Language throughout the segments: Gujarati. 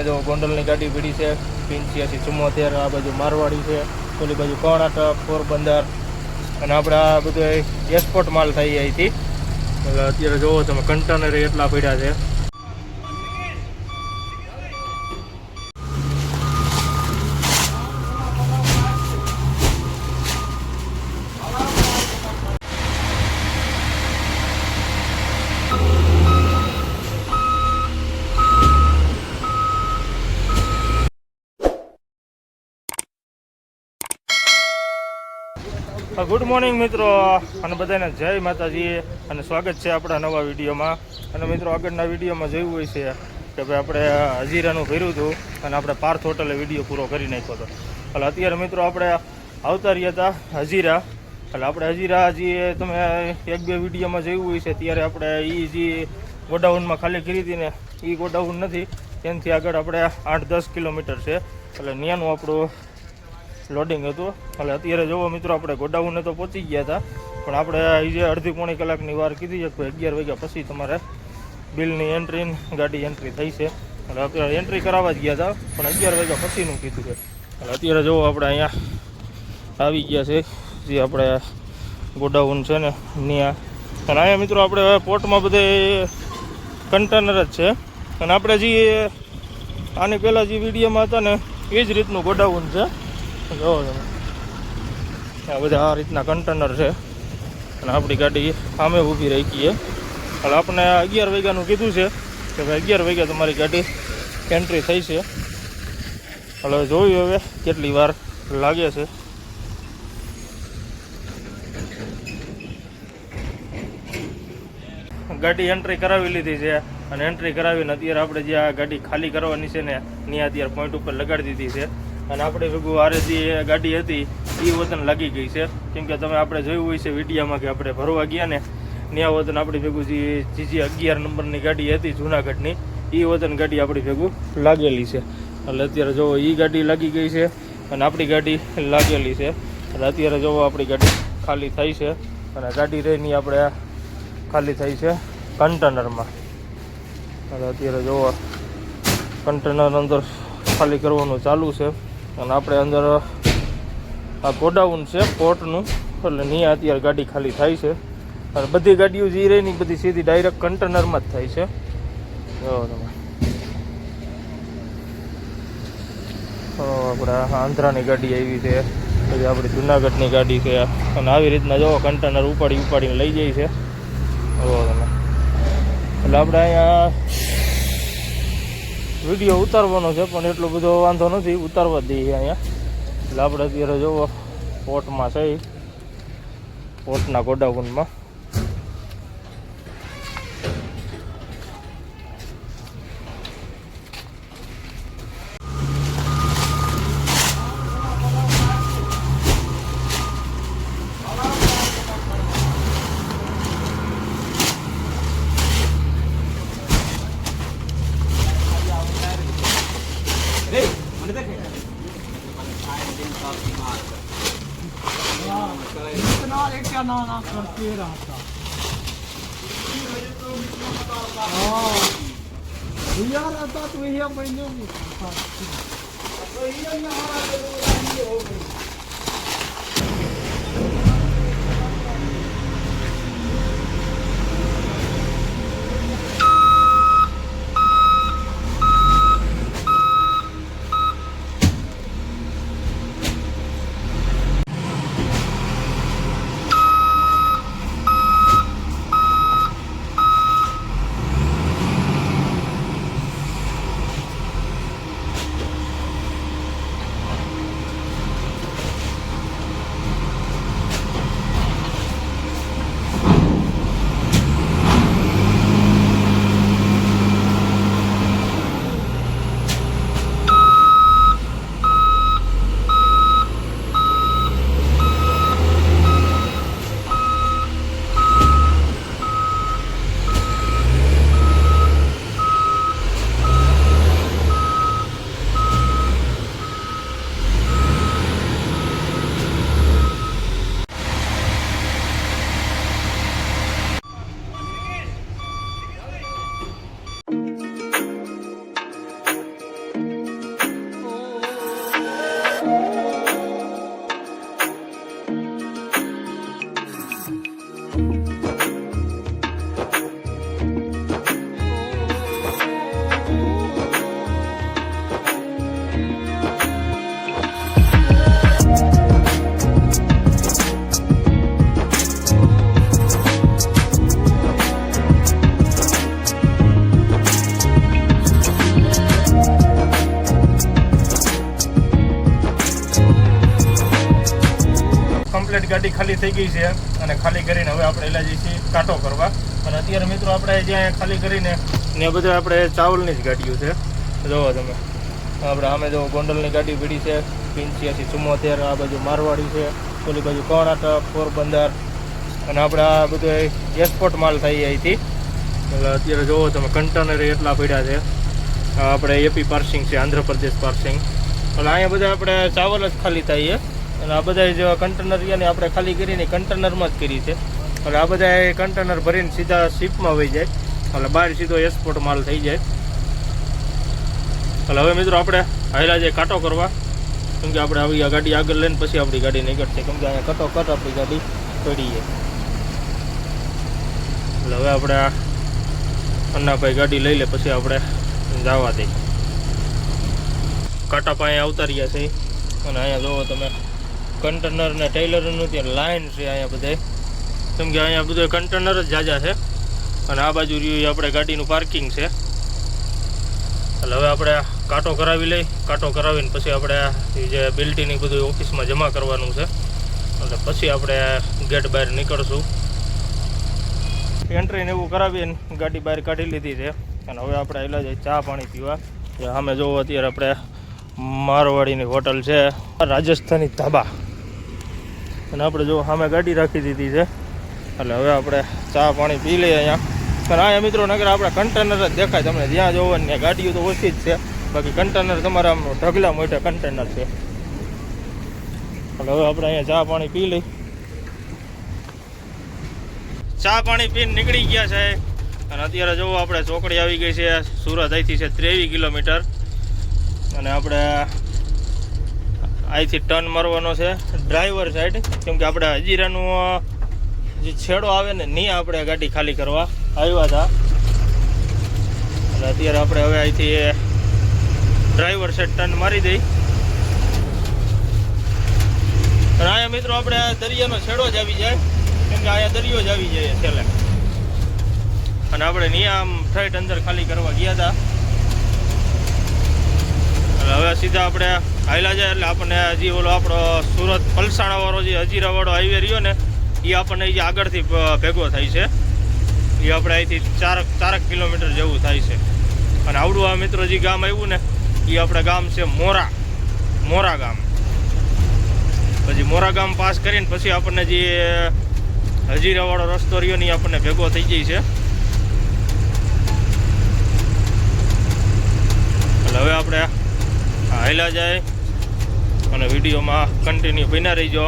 સામે જો ગોંડલની ગાડી પીડી છે પિંચ્યાસી ચુમ્મોતેર, આ બાજુ મારવાડી છે, ઓલી બાજુ કર્ણાટક પોરબંદર, અને આપણે આ બધું એક્સપોર્ટ માલ થઈ અહીંથી. એટલે અત્યારે જોવો તમે કન્ટેનર એટલા પડ્યા છે. ગુડ મોર્નિંગ મિત્રો. અને બધાને જય માતાજી. અને સ્વાગત છે આપણા નવા વિડીયોમાં. અને મિત્રો, આગળના વિડીયોમાં જોયું હોય છે કે ભાઈ આપણે હજીરાનું ફેર્યું હતું અને આપણે પાર્થ હોટલે વીડિયો પૂરો કરી નાખ્યો હતો. એટલે અત્યારે મિત્રો આપણે આવતા રહ્યા હતા હજીરા. એટલે આપણે હજીરા હજી તમે એક બે વિડીયોમાં જોયું હોય છે. ત્યારે આપણે એ જે ગોડાઉનમાં ખાલી કરી હતી ને એ ગોડાઉન નથી. તેનાથી આગળ આપણે આઠ દસ કિલોમીટર છે. એટલે ત્યાંનું આપણું લોડિંગ હતું. એટલે અત્યારે જોવો મિત્રો, આપણે ગોડાઉને તો પહોંચી ગયા હતા. પણ આપણે એ જે અડધી પોણી કલાકની વાર કીધી છે કે અગિયાર વાગ્યા પછી તમારે બિલની એન્ટ્રી ગાડી એન્ટ્રી થઈ છે. એટલે અત્યારે એન્ટ્રી કરાવવા જ ગયા હતા, પણ અગિયાર વાગ્યા પછીનું કીધું છે. એટલે અત્યારે જોવો આપણે અહીંયા આવી ગયા છે, જે આપણે ગોડાઉન છે ને ત્યાં અને અહીંયા મિત્રો આપણે પોર્ટમાં બધે કન્ટેનર જ છે. અને આપણે જે આની પહેલાં જે વિડીયોમાં હતા ને, એ જ રીતનું ગોડાઉન છે. જોવો તમે. આ બધા આ રીતના કન્ટેનર છે. અને આપણી ગાડી સામે ઊભી રહી ગઈ એટલે આપણે અગિયાર વાગ્યાનું કીધું છે કે ભાઈ અગિયાર વાગ્યા તમારી ગાડી એન્ટ્રી થઈ છે. એટલે જોયું હવે કેટલી વાર લાગે છે. ગાડી એન્ટ્રી કરાવી લીધી છે અને એન્ટ્રી કરાવીને અત્યારે આપણે જે આ ગાડી ખાલી કરવાની છે ને ત્યાં અત્યારે પોઈન્ટ ઉપર લગાડી દીધી છે. અને આપણે ભેગું આરે જે ગાડી હતી એ વતન લાગી ગઈ છે. કેમ કે તમે આપણે જોયું હોય છે વિડીયામાં કે આપણે ભરવા ગયા ને, ત્યાં વતન આપણી ભેગું જે જીજી અગિયાર નંબરની ગાડી હતી જૂનાગઢની એ વતન ગાડી આપણી ભેગું લાગેલી છે. એટલે અત્યારે જોવો એ ગાડી લાગી ગઈ છે અને આપણી ગાડી લાગેલી છે. એટલે અત્યારે જોવો, આપણી ગાડી ખાલી થઈ છે અને ગાડી રહીની આપણે ખાલી થઈ છે કન્ટેનરમાં. અને અત્યારે જોવો, કન્ટેનર અંદર ખાલી કરવાનું ચાલુ છે. અને આપણે અંદર, આ ગોડાઉન છે, પોર્ટનું. એટલે ત્યાં અત્યારે ગાડી ખાલી થાય છે. અને બધી ગાડીઓ જે રહી ને બધી સીધી ડાયરેક્ટ કન્ટેનરમાં જ થાય છે. જો તમે. આપણે આંધ્રાની ગાડી આવી છે. પછી આપણી જુનાગઢની ગાડી છે. અને આવી રીતના જો કન્ટેનર ઉપાડી ઉપાડીને લઈ જાય છે. જો તમે. એટલે આપણે અહીંયા વીડિયો ઉતારવાનો છે, પણ એટલો બધો વાંધો નથી, ઉતારવા દઈએ અહીંયા. એટલે આપણે અત્યારે જોવો પોર્ટમાં છે પોર્ટના ગોડાઉનમાં. ना करते रहता हाँ भैया रहता तो भैया महीने में થઈ ગઈ છે અને ખાલી કરીને હવે આપણે એલા જઈએ કાંટો કરવા. અને અત્યારે મિત્રો આપણે જ્યાં ખાલી કરીને ને બધા આપણે ચાવલની જ ગાડીઓ છે. જોવો તમે. આપણે આમે જો ગોંડલની ગાડી પીડી છે પિંચિયાથી ચુમ્મોતેર, આ બાજુ મારવાડી છે ઓલી બાજુ કર્ણાટક પોરબંદર, અને આપણે આ બધું એક્સપોર્ટ માલ થઈ અહીંથી. એટલે અત્યારે જોવો તમે, કન્ટેનર એટલા પડ્યા છે. આપણે એપી પાર્સિંગ છે, આંધ્રપ્રદેશ પાર્સિંગ. એટલે અહીંયા બધા આપણે ચાવલ જ ખાલી છે અને આ બધા જે કન્ટેનર ને આપણે ખાલી કરીને કન્ટેનરમાં જ કરી છે. એટલે આ બધા કન્ટેનર ભરીને સીધા શિપમાં વહી જાય. એટલે બહાર સીધો એક્સપોર્ટ માલ થઈ જાય. એટલે હવે મિત્રો આપણે હાયલા જે કાંટો કરવા. કેમ કે આપણે આવી ગાડી આગળ લઈને પછી આપણી ગાડી નીકળશે. કેમ કે અહીંયા કટો કટ આપણી ગાડી પડી જાય એટલે હવે આપણે આ અન્નાભાઈ ગાડી લઈ લે, પછી આપણે જવા દઈએ કાંટા પાસે આવતા રહ્યા છે. અને અહીંયા જોવો તમે. કન્ટેનર ને ટેલરનું ત્યાં લાઈન છે અહીંયા બધે. કેમ કે અહીંયા બધું કન્ટેનર જ જાજા છે. અને આ બાજુ રહ્યું આપણે ગાડીનું પાર્કિંગ છે. એટલે હવે આપણે કાંટો કરાવી લઈ, કાંટો કરાવીને પછી આપણે જે બિલ્ટીની બધું ઓફિસમાં જમા કરવાનું છે. એટલે પછી આપણે ગેટ બહાર નીકળશું. એન્ટ્રી ને એવું કરાવીને ગાડી બહાર કાઢી લીધી છે. અને હવે આપણે આવેલા જઈએ ચા પાણી પીવા. સામે જોવો અત્યારે આપણે મારવાડીની હોટલ છે. રાજસ્થાની ધાબા. અને આપણે જો સામે ગાડી રાખી દીધી છે. એટલે હવે આપણે ચા પાણી પી લઈએ અહીંયા. અને અહીંયા મિત્રો નગર આપણે કન્ટેનર જ દેખાય તમને. જ્યાં જોવો ને ગાડીઓ તો ઓછી જ છે. બાકી કન્ટેનર તમારા આમ ઢગલા મોટા કન્ટેનર છે. એટલે હવે આપણે અહીંયા ચા પાણી પી લઈ. ચા પાણી પીને નીકળી ગયા છે. અને અત્યારે જોવો આપણે ચોકડી આવી ગઈ છે. સુરત અહીંથી છે ત્રેવીસ કિલોમીટર. અને આપણે અહીંથી ટર્ન મારવાનો છે. ડ્રાઈવર સાઈડ કેમ કે આપણે હજીરાનું જે છેડો આવે ને નહીં આપણે ગાડી ખાલી કરવા આવ્યા હતા. એટલે અત્યારે આપણે હવે અહીંથી ડ્રાઈવર સાઈડ ટર્ન મારી દઈ. અને અહીંયા મિત્રો આપણે દરિયાનો છેડો જ આવી જાય. કેમ કે અહીંયા દરિયો જ આવી જાય છેલ્લે. અને આપણે નિયામ ફ્લાઇટ અંદર ખાલી કરવા ગયા હતા. એટલે હવે સીધા આપણે હાયલા જાય એટલે આપણને હજી ઓલો આપણો સુરત પલસાણાવાળો જે હજીરાવાળો હાઈવે રહ્યો ને એ આપણને જે આગળથી ભેગો થાય છે. એ આપણે અહીંથી ચારક ચારક કિલોમીટર જેવું થાય છે. અને આવડું આ મિત્રો જે ગામ આવ્યું ને એ આપણે ગામ છે મોરા મોરા ગામ. પછી મોરા ગામ પાસ કરીને પછી આપણને જે હજીરાવાળો રસ્તો રહ્યો ને આપણને ભેગો થઈ જાય છે. એટલે હવે આપણે હાયલા જાય અને વિડીયોમાં કન્ટિન્યુ બન્યા રહીજો.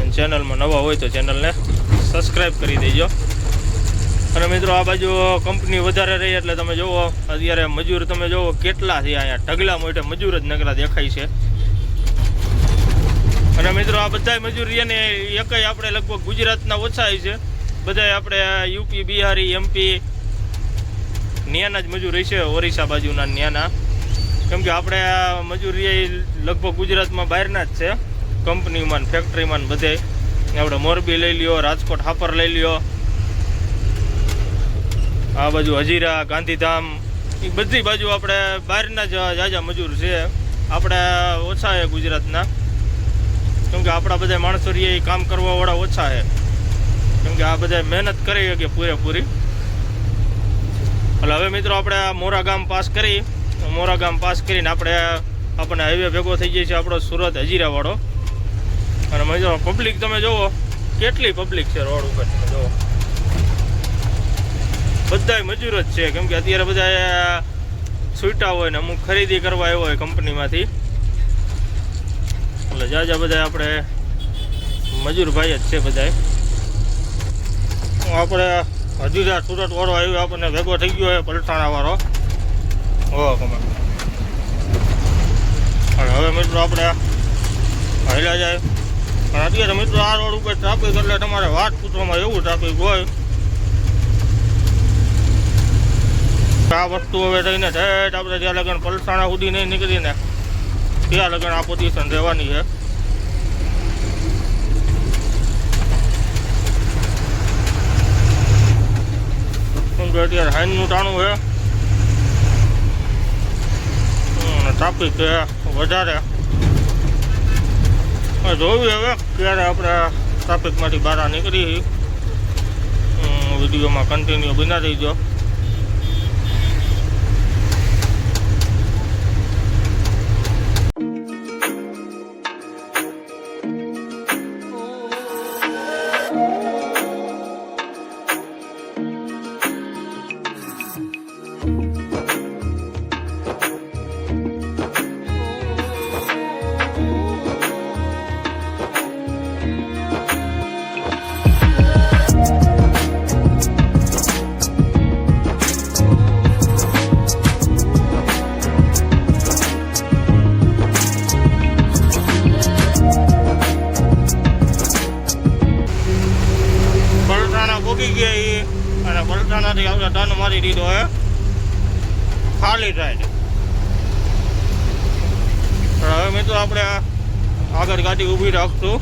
અને ચેનલમાં નવા હોય તો ચેનલને સબસ્ક્રાઈબ કરી દેજો. અને મિત્રો, આ બાજુ કંપની વધારે રહી એટલે તમે જુઓ અત્યારે મજૂર તમે જુઓ કેટલા છે અહીંયા. ઢગલા મોટે મજૂર જ નગરા દેખાય છે. અને મિત્રો, આ બધા મજૂર રહ્યા ને એકય આપણે લગભગ ગુજરાતના ઓછા છે. બધા આપણે યુપી, બિહારી, એમપી, ન્યાના જ મજૂર છે, ઓરિસ્સા બાજુના ન્યાના. કેમ કે આપણે આ મજૂરી લગભગ ગુજરાતમાં બહારના જ છે. કંપનીમાં ફેક્ટરીમાં બધે. આપણે મોરબી લઈ લ્યો, રાજકોટ હાપર લઈ લ્યો. આ બાજુ હજીરા, ગાંધીધામ, એ બધી બાજુ આપણે બહારના જ જાજા મજૂર છે. આપણે ઓછા છે ગુજરાતના. કેમકે આપણા બધા માણસો રહ્યા એ કામ કરવાવાળા ઓછા છે. કેમકે આ બધા મહેનત કરી કે પૂરેપૂરી. એટલે હવે મિત્રો આપણે મોરા ગામ પાસ કરી. મોરા ગામ પાસ કરીને આપણે આપણને હાઈવે ભેગો થઈ જાય છે આપણો સુરત હજીરાવાળો. અને મજા પબ્લિક તમે જુઓ કેટલી પબ્લિક છે રોડ ઉપર જુઓ બધાય મજૂર જ છે. કેમ કે અત્યારે બધા છૂટા હોય ને અમુક ખરીદી કરવા આવ્યો હોય કંપનીમાંથી. એટલે જાજા બધા આપણે મજૂર ભાઈ જ છે બધાય. આપણે હજુ સુરત વાળો આવ્યો, આપણને ભેગો થઈ ગયો હોય પલસાણા વાળો ઓ કમે અને હવે મિત્રો આપણે હાલ્યા જાય. અને અત્યારે મિત્રો આ રોડ ઉપર ટ્રાફિક એટલે તમારે વાત પૂછવામાં એવું ટ્રાફિક હોય. આ વસ્તુ હવે થઈને ઠેઠ આપણે જ્યાં લગન પલસાણા સુધી નહીં નીકળીને ત્યાં લગન આ પોઝિશન રહેવાની છે. અત્યારે હાઈનનું ટાણું છે. ટ્રાફિક વધારે. જોયું હવે ક્યારે આપણે ટ્રાફિકમાંથી બહાર નીકળી વિડીયોમાં કન્ટિન્યુ બના રહીજો. સાઈડ પણ હવે મિત્રો આપણે આગળ ગાડી ઊભી રાખશું.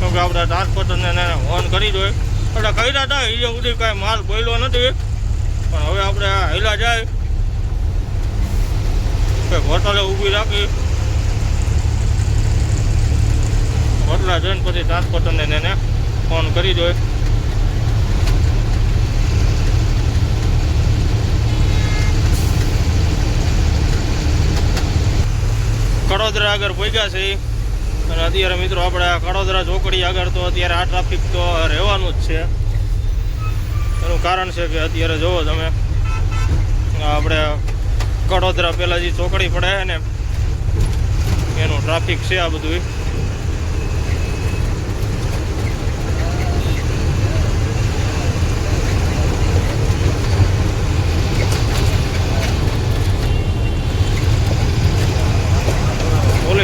કેમકે આપણે ટ્રાન્સપોર્ટરને ઓન કરી જોઈએ એટલે કર્યા હતા એ સુધી કાંઈ માલ બોલ્યો નથી. પણ હવે આપણે હેલા જાય. કે હોટલે ઊભી રાખી. હોટલા જઈને પછી ટ્રાન્સપોર્ટરને એને ફોન કરી દો કડોદરા આગળ પહોંચ્યા છે. અને અત્યારે મિત્રો આપણે કડોદરા ચોકડી આગળ તો અત્યારે આ ટ્રાફિક તો રહેવાનું જ છે. એનું કારણ છે કે અત્યારે જુઓ તમે, આપણે કડોદરા પહેલાં જે ચોકડી પડે ને એનું ટ્રાફિક છે આ બધું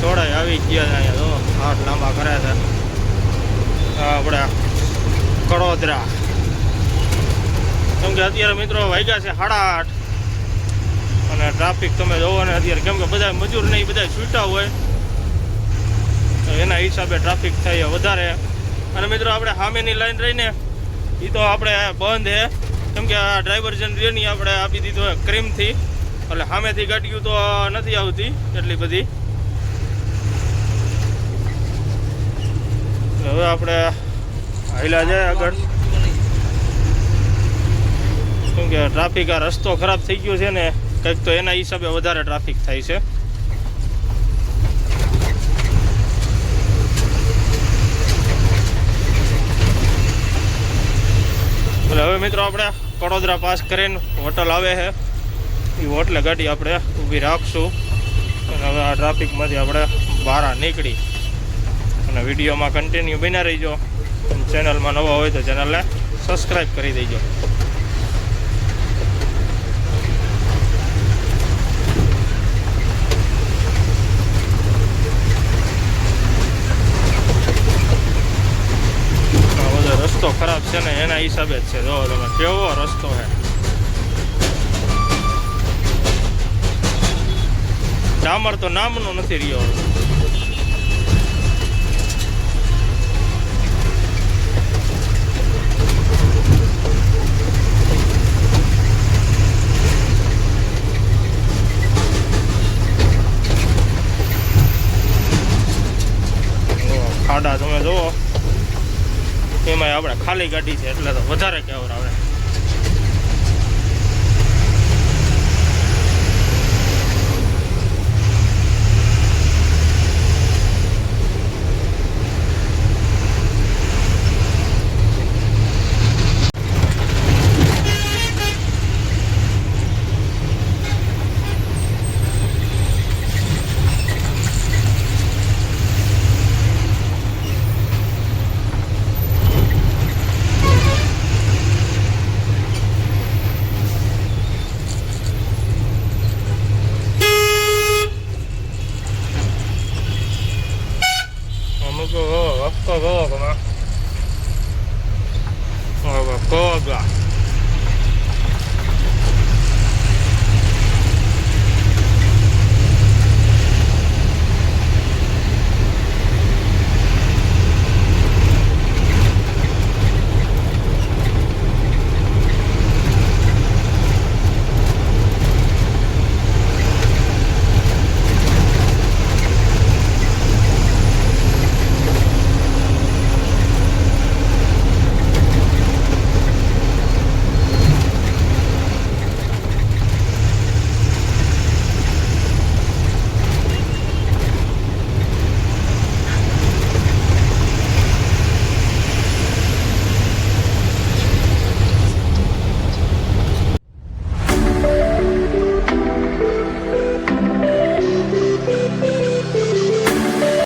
પોલીસ આવી ગયા છે અહીંયા, જો, હાથ લાંબા કરે છે. આપણે કડોદરા. કેમ કે અત્યારે મિત્રો વાગ્યા છે સાડા આઠ. અને ટ્રાફિક તમે જોવો ને, અત્યારે કેમ કે બધા મજૂર નહીં બધા છૂટા હોય. તો એના હિસાબે ટ્રાફિક થાય વધારે. અને મિત્રો આપણે સામેની લાઈન રહીને એ તો આપણે બંધ છે. કેમ કે આ ડ્રાઈવર જનરેની આપણે આપી દીધો ક્રીમથી. એટલે સામેથી ગાડીઓ તો નથી આવતી એટલી બધી. હવે આપણે હાઈલા જાય આગળ. કેમ કે ટ્રાફિક આ રસ્તો ખરાબ થઈ ગયો છે ને, કંઈક તો એના હિસાબે વધારે ટ્રાફિક થાય છે. એટલે હવે મિત્રો આપણે કડોદરા પાસ કરીને હોટલ આવે છે. એ હોટલે ગાડી આપણે ઊભી રાખશું. અને હવે આ ટ્રાફિકમાંથી આપણે બહાર નીકળી. અને વિડીયોમાં કન્ટિન્યુ બન્યા રહીજો. ચેનલમાં નવા હોય તો ચેનલને સબસ્ક્રાઈબ કરી દેજો. રસ્તો ખરાબ છે ને, એના હિસાબે જ છે. જો, તમે કેવો રસ્તો છે. ડામર તો નામનો નથી રહ્યો. ખાડા તમે જુઓ. એમાં આપણે ખાલી ગાડી છે એટલે તો વધારે કેવર આવે અમુક વક્કો ગો કમા કોગા